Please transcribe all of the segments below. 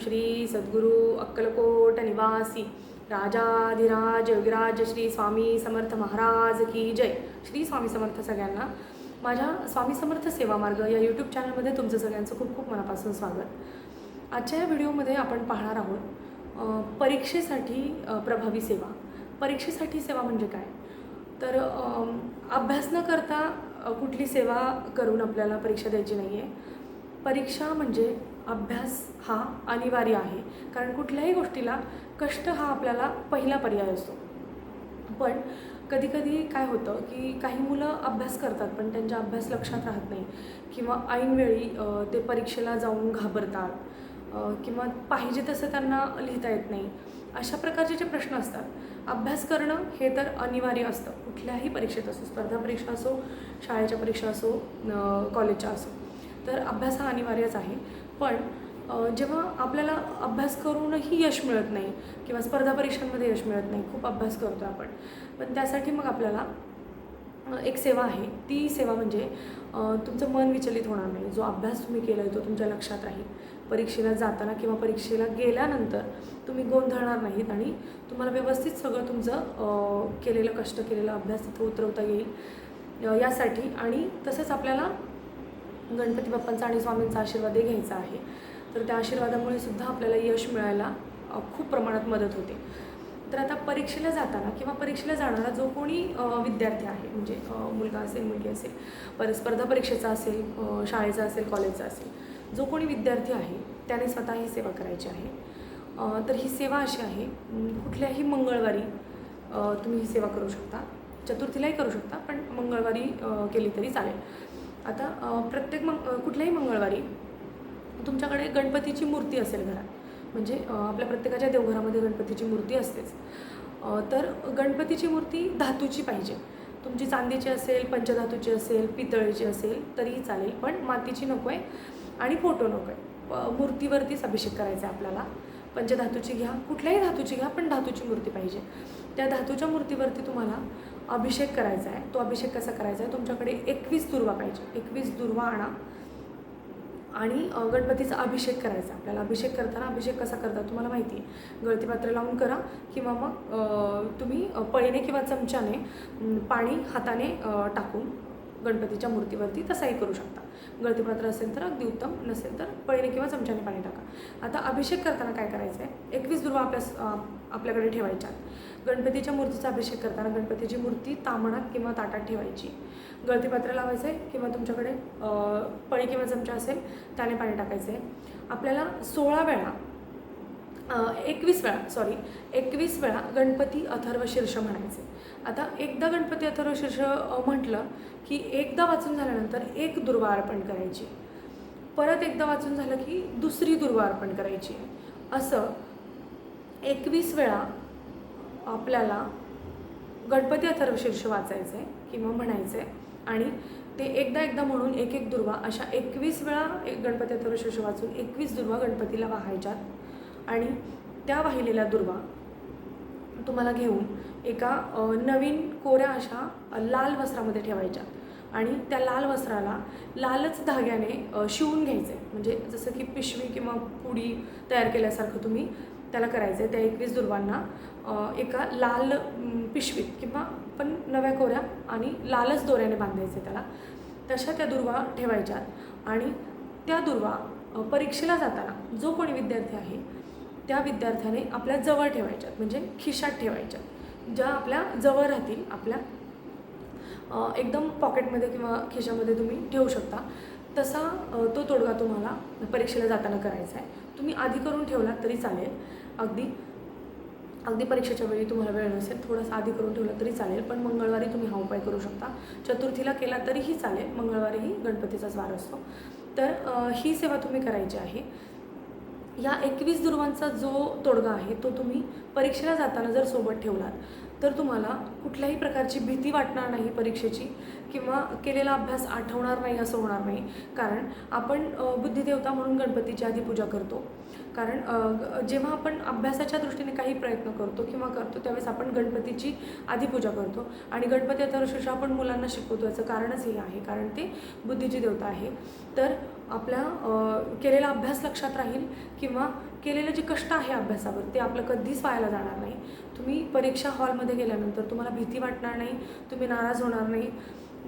श्री सद्गुरू अक्कलकोट निवासी राजाधिराज योगिराज श्री स्वामी समर्थ महाराज की जय. श्री स्वामी समर्थ सगळ्यांना माझ्या स्वामी समर्थ सेवा मार्ग या यूट्यूब चॅनलमध्ये तुमचं सगळ्यांचं खूप खूप मनापासून स्वागत. आजच्या या व्हिडिओमध्ये आपण पाहणार आहोत परीक्षेसाठी प्रभावी सेवा. परीक्षेसाठी सेवा म्हणजे काय? तर अभ्यास न करता कुठली सेवा करून आपल्याला परीक्षा द्यायची नाही आहे परीक्षा म्हणजे अभ्यास हा अनिवार्य आहे. कारण कुठल्याही गोष्टीला कष्ट हा आपल्याला पहिला पर्याय असतो. पण कधीकधी काय होतं की काही मुलं अभ्यास करतात पण त्यांचा अभ्यास लक्षात राहत नाही. किंवा ऐनवेळी ते परीक्षेला जाऊन घाबरतात किंवा पाहिजे तसं त्यांना लिहिता येत नाही. अशा प्रकारचे जे प्रश्न असतात अभ्यास करणं हे तर अनिवार्य असतं. कुठल्याही परीक्षेत असो स्पर्धा परीक्षा असो शाळेच्या परीक्षा असो कॉलेजच्या असो. तर अभ्यास हा अनिवार्यच आहे. पण जेव्हा आपल्याला अभ्यास करूनही यश मिळत नाही किंवा स्पर्धा परीक्षांमध्ये यश मिळत नाही खूप अभ्यास करतो आपण. पण त्यासाठी मग आपल्याला एक सेवा आहे. ती सेवा म्हणजे तुमचं मन विचलित होणार नाही. जो अभ्यास तुम्ही केला आहे तो तुमच्या लक्षात राहील. परीक्षेला जाताना किंवा परीक्षेला गेल्यानंतर तुम्ही गोंधळणार नाहीत आणि तुम्हाला व्यवस्थित सगळं तुमचं केलेलं कष्ट केलेला अभ्यास तिथं उतरवता येईल. यासाठी आणि तसंच आपल्याला गणपती बाप्पांचा आणि स्वामींचा आशीर्वादही घ्यायचा आहे. तर त्या आशीर्वादामुळे सुद्धा आपल्याला यश मिळायला खूप प्रमाणात मदत होते. तर आता परीक्षेला जाताना किंवा परीक्षेला जाणारा जो कोणी विद्यार्थी आहे म्हणजे मुलगा असेल मुलगी असेल पर स्पर्धा परीक्षेचा असेल शाळेचा असेल कॉलेजचा असेल जो कोणी विद्यार्थी आहे त्याने स्वतः ही सेवा करायची आहे. तर ही सेवा अशी आहे कुठल्याही मंगळवारी तुम्ही ही सेवा करू शकता. चतुर्थीलाही करू शकता पण मंगळवारी केली तरी चालेल. आता प्रत्येक मंग कुठल्याही मंगळवारी तुमच्याकडे गणपतीची मूर्ती असेल घरात म्हणजे आपल्या प्रत्येकाच्या देवघरामध्ये गणपतीची मूर्ती असतेच. तर गणपतीची मूर्ती धातूची पाहिजे. तुमची चांदीची असेल पंचधातूची असेल पितळीची असेल तरीही चालेल पण मातीची नको आहे आणि फोटो नको आहे मूर्तीवरतीच अभिषेक करायचा आहे आपल्याला. पंचधातूची घ्या कुठल्याही धातूची घ्या पण धातूची मूर्ती पाहिजे. त्या धातूच्या मूर्तीवरती तुम्हाला अभिषेक करायचा आहे. तो अभिषेक कसा करायचा आहे? तुमच्याकडे एकवीस दुर्वा पाहिजे. एकवीस दुर्वा आणा. आणि गणपतीचा अभिषेक करायचा. आपल्याला अभिषेक करताना अभिषेक कसा करतात तुम्हाला माहिती आहे. गळतीपात्र लावून करा किंवा मग तुम्ही पळीने किंवा चमच्याने पाणी हाताने टाकून गणपतीच्या मूर्तीवरती तसाही करू शकता. गळतीपात्र असेल तर अगदी उत्तम नसेल तर पळीने किंवा चमच्याने पाणी टाका. आता अभिषेक करताना काय करायचं आहे एकवीस दुर्वा आपल्या आपल्याकडे ठेवायच्या. गणपतीच्या मूर्तीचा अभिषेक करताना गणपतीची मूर्ती तामणात किंवा ताटात ठेवायची. गळतीपात्र लावायचं आहे किंवा तुमच्याकडे पळी किंवा चमचा असेल त्याने पाणी टाकायचं आहे आपल्याला सोळा वेळा एकवीस वेळा सॉरी एकवीस वेळा गणपती अथर्व शीर्ष म्हणायचे. आता एकदा गणपती अथर्व शीर्ष म्हटलं की एकदा वाचून झाल्यानंतर एक दुर्वा अर्पण करायची. परत एकदा वाचून झालं की दुसरी दुर्वा अर्पण करायची. असं एकवीस वेळा आपल्याला गणपती अथर्व शीर्ष वाचायचं आहे किंवा म्हणायचं आहे आणि ते एकदा एकदा म्हणून एक एक दुर्वा अशा एकवीस वेळा एक गणपती अथर्व शीर्ष वाचून एकवीस दुर्वा गणपतीला वाहायच्यात. आणि त्या वाहिलेल्या दुर्वा तुम्हाला घेऊन एका नवीन कोऱ्या अशा लाल वस्त्रामध्ये ठेवायच्या. आणि त्या लाल वस्त्राला लालच धाग्याने शिवून शिवून घ्यायचे. म्हणजे जसं की पिशवी किंवा पुडी तयार केल्यासारखं तुम्ही त्याला करायचं. आहे त्या एकवीस दुर्वांना एका लाल पिशवीत किंवा पण नव्या कोऱ्या आणि लालच दोऱ्याने बांधायचे त्याला. तशा त्या दुर्वा ठेवायच्यात. आणि त्या दुर्वा परीक्षेला जाताना जो कोणी विद्यार्थी आहे त्या विद्यार्थ्याने आपल्या जवळ ठेवायच्यात म्हणजे खिशात ठेवायच्यात. ज्या आपल्या जवळ राहतील आपल्या एकदम पॉकेटमध्ये किंवा खिशामध्ये तुम्ही ठेवू शकता. तसा तो तोडगा तुम्हाला परीक्षेला जाताना करायचा आहे. तुम्ही आधी करून ठेवलात तरी चालेल. अगदी अगदी परीक्षेच्या वेळी तुम्हाला वेळ नसेल थोडंसं आधी करून ठेवला तरी चालेल पण मंगळवारी तुम्ही हा उपाय करू शकता. चतुर्थीला केला तरीही चालेल मंगळवारीही गणपतीचाच वार असतो. तर ही सेवा तुम्ही करायची आहे. या एकवीस दुर्वांचा जो तोडगा आहे तो तुम्ही परीक्षेला जाताना जर सोबत ठेवलात तर तुम्हाला कुठल्याही प्रकारची भीती वाटणार नाही परीक्षेची किंवा केलेला अभ्यास आठवणार नाही असं होणार नाही. कारण आपण बुद्धिदेवता म्हणून गणपतीची आधी पूजा करतो. कारण ग- जेव्हा आपण अभ्यासाच्या दृष्टीने काही प्रयत्न करतो किंवा करतो त्यावेळेस आपण गणपतीची आधी पूजा करतो. आणि गणपती आता आपण मुलांना शिकवतो याचं कारणच हे आहे. कारण ते बुद्धीची देवता आहे. तर आपल्या केलेला अभ्यास लक्षात राहील किंवा केलेलं जे कष्ट आहे अभ्यासावर ते आपलं कधीच व्हायला जाणार नाही. तुम्ही परीक्षा हॉलमध्ये गेल्यानंतर तुम्हाला भीती वाटणार नाही तुम्ही नाराज होणार नाही.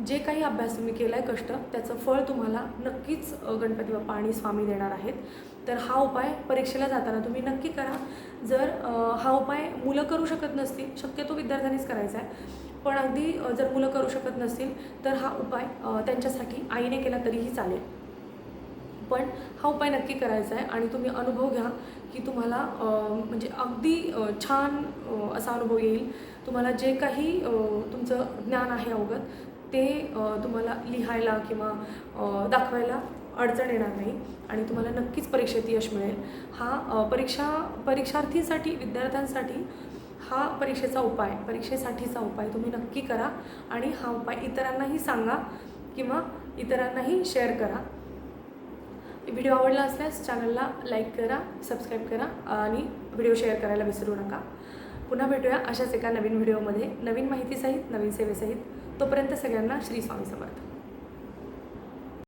जे काही अभ्यास तुम्ही केला आहे कष्ट त्याचं फळ तुम्हाला नक्कीच गणपती बाप्पा आणि स्वामी देणार आहेत. तर हा उपाय परीक्षेला जाताना तुम्ही नक्की करा. जर हा उपाय मुलं करू शकत नसतील शक्यतो विद्यार्थ्यांनीच करायचा आहे. पण अगदी जर मुलं करू शकत नसतील तर हा उपाय त्यांच्यासाठी आईने केला तरीही चालेल. पण हा उपाय नक्की करायचा आहे आणि तुम्ही अनुभव घ्या की तुम्हाला म्हणजे अगदी छान असा अनुभव येईल. तुम्हाला जे काही तुमचं ज्ञान आहे अवगत ते तुम्हाला लिहायला किंवा दाखवायला अडचण येणार नाही आणि तुम्हाला नक्कीच परीक्षेत यश मिळेल. हा परीक्षा परीक्षार्थीसाठी विद्यार्थ्यांसाठी हा परीक्षेचा उपाय परीक्षेसाठीचा उपाय तुम्ही नक्की करा आणि हा उपाय इतरांनाही सांगा किंवा इतरांनाही शेअर करा. व्हिडिओ आवडला असल्यास चॅनलला लाईक करा सबस्क्राईब करा आणि व्हिडिओ शेअर करायला विसरू नका. पुन्हा भेटूया अशाच एका नवीन व्हिडिओमध्ये नवीन माहितीसहित नवीन सेवेसहित तोपर्यंत सगळ्यांना श्री स्वामी समर्थ.